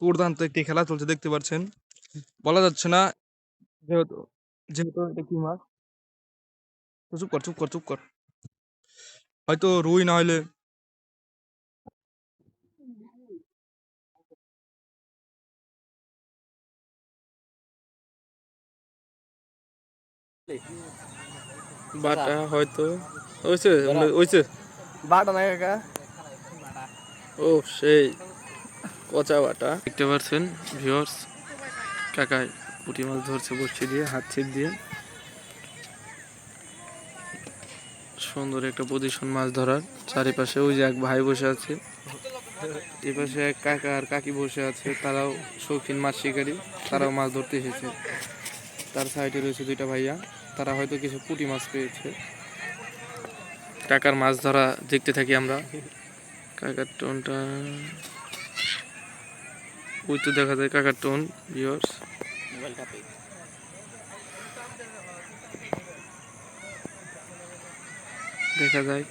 দুর্দান্ত একটি খেলা চলছে দেখতে পাচ্ছেন। বলা যাচ্ছে না যেহেতু যেহেতু এটা কি মাছ তো চুপ কর চুপ কর চুপ কর। হয়তো রুই না হলে বাটা হয়তো হয়েছে হয়েছে। বাটা না কাকা ও সেই। পচা বাটা। দেখতে পাচ্ছেন ভিওর্স কাকাই পুঁটি মাছ ধরছে বসছে দিয়ে, হাত ছিপ দিয়ে। সুন্দর একটা পজিশন মাছ ধরার। চারিপাশে ওই যে এক ভাই বসে আছে। এই পাশে এক কাকা আর কাকি বসে আছে, তারাও শৌখিন মাছ শিকারী, তারাও মাছ ধরতে এসেছে। তার সাইডে রয়েছে দুইটা ভাইয়া, তারা হয়তো কিছু পুঁটি মাছ পেয়েছে। কাকার মাছ ধরা দেখতে থাকি আমরা। কাকার টোনটা ওই তো দেখা যায় কাকার টোন ভিউয়ার্স দেখা যায়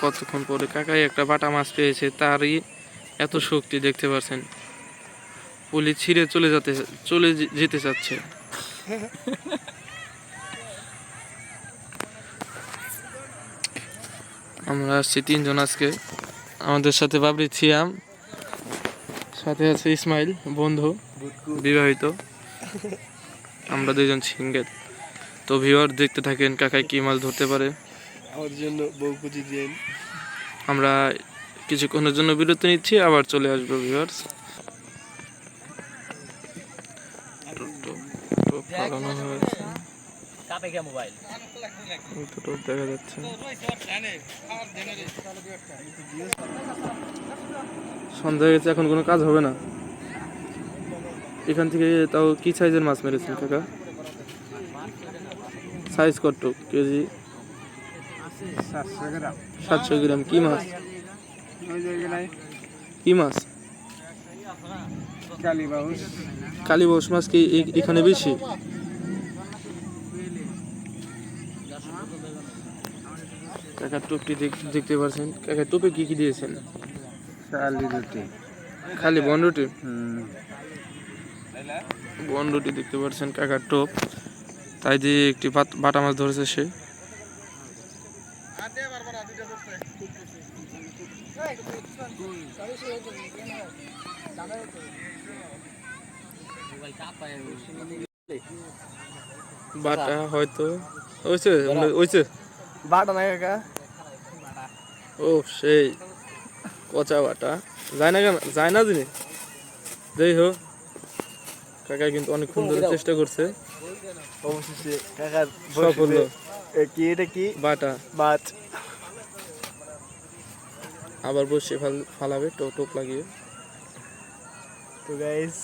কতক্ষণ পরে কাকাই একটা বাটা মাছ পেয়েছে, তারই এত শক্তি দেখতে পাচ্ছেন পুলি ছিঁড়ে চলে যেতে চলে যেতে চাচ্ছে। আমরা আসছি তিনজন আজকে। আমাদের সাথে বাবরি ছিয়াম সাথে আছে ইসমাইল বন্ধু বিবাহিত। আমরা দুজন সিঙ্গেল তো ভিউয়ার দেখতে থাকেন কাকাই কি মাছ ধরতে পারে। আমার জন্য বউ দিন আমরা কিছুক্ষণের জন্য বিরতি নিচ্ছি আবার চলে আসব ভিউয়ার্স ফালানো হয়েছে। কাপে কে মোবাইল তো দেখা যাচ্ছে। সন্ধ্যা গেছে, এখন কোনো কাজ হবে না। এখান থেকে তাও কি সাইজের মাছ মেরেছেন কাকা? সাইজ কত কেজি? সাতশো গ্রাম। কি মাছ? কি মাছ? কালী বাউস কালীবাউস মাছ কি এখানে বেশি? কাকার টুপটি দেখ- দেখতে পাচ্ছেন কাকার টুপে কি কি দিয়েছেন? শালি রুটি। খালি বনরুটি হুম। বনরুটি দেখতে পাচ্ছেন কাকার টোপ। তাই দিয়ে একটি বাটা মাছ ধরেছে সে। বাটা হয়তো হয়েছে? হয়েছে? বাটা না কাকা ও সেই পচা বাটা। যায় না কেন? যায় না জিনিস যাই হোক কাকা কিন্তু অনেকক্ষণ ধরে চেষ্টা করছে। অবশেষে কাকার সফল কি এটা কি? বাটা। মাছ আবার বসে ফাল ফালাবে টোপ লাগিয়ে। তো গাইস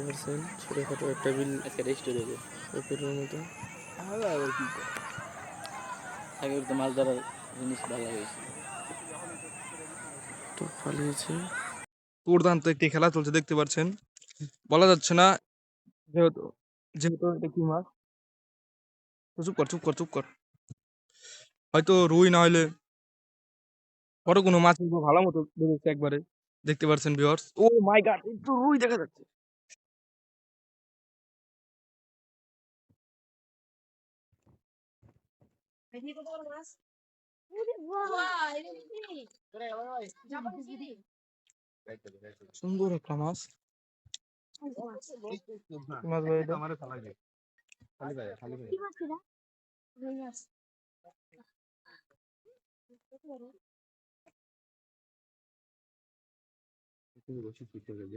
দেখতে পাচ্ছেন ছোটখাটো একটা বিল আজকে রেস্ট দেবে পুকুরের মতো। আবার কি আগে তো মাছ ধরার জিনিস ভালো লাগে টোপ ফালিয়েছে দুর্দান্ত একটি খেলা চলছে দেখতে পাচ্ছেন। বলা যাচ্ছে না যেহেতু যেহেতু এটা কি মাছ? চুপ কর চুপ কর চুপ কর। হয়তো রুই না হলে বড় কোনো মাছ ভালো মতো বেরিয়েছে একবারে। দেখতে পাচ্ছেন ভিউয়ার্স ও মাই গড একটু রুই দেখা যাচ্ছে। Vení con todo más. Guau, eres sí. Ya conseguí. সুন্দর একটা মাছ কি মাছ ভাই এটা ¿Qué más queda? Venías. কালীবাউস কালীবাউস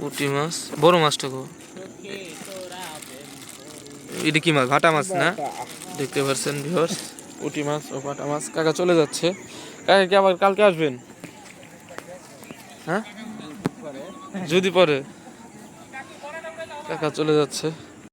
পুঁটি মাছ, বড় মাছটা গো এটা কি মাছ? ভাটা মাছ না? দেখতে পাচ্ছেন ভিউয়ার্স পুঁটি মাছ ও ভাটা মাছ। কাকা চলে যাচ্ছে। কাকা কি আবার কালকে আসবেন? হ্যাঁ? যদি পরে। কাকা চলে যাচ্ছে।